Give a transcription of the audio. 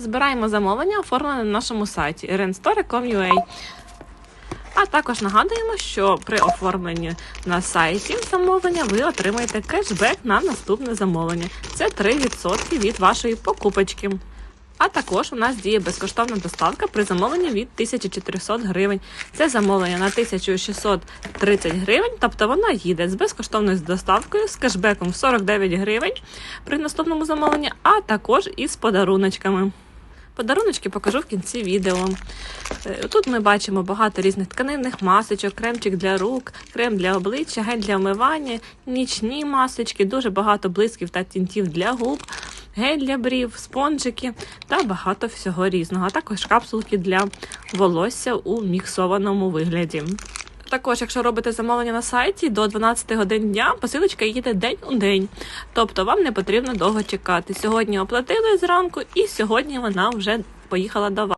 Збираємо замовлення, оформлене на нашому сайті irenstore.com.ua. А також нагадуємо, що при оформленні на сайті замовлення ви отримаєте кешбек на наступне замовлення. Це 3% від вашої покупочки. А також у нас діє безкоштовна доставка при замовленні від 1400 гривень. Це замовлення на 1630 гривень, тобто вона їде з безкоштовною доставкою з кешбеком в 49 гривень при наступному замовленні, а також із подаруночками. Подаруночки покажу в кінці відео. Е, Тут ми бачимо багато різних тканинних масочок, кремчик для рук, крем для обличчя, гель для вмивання, нічні масочки, дуже багато блисків та тінтів для губ, гель для брів, спонжики та багато всього різного, а також капсулки для волосся у міксованому вигляді. Також, якщо робите замовлення на сайті до 12 годин дня, посилочка їде день у день. Тобто вам не потрібно довго чекати. Сьогодні оплатили зранку, і сьогодні вона вже поїхала до вас.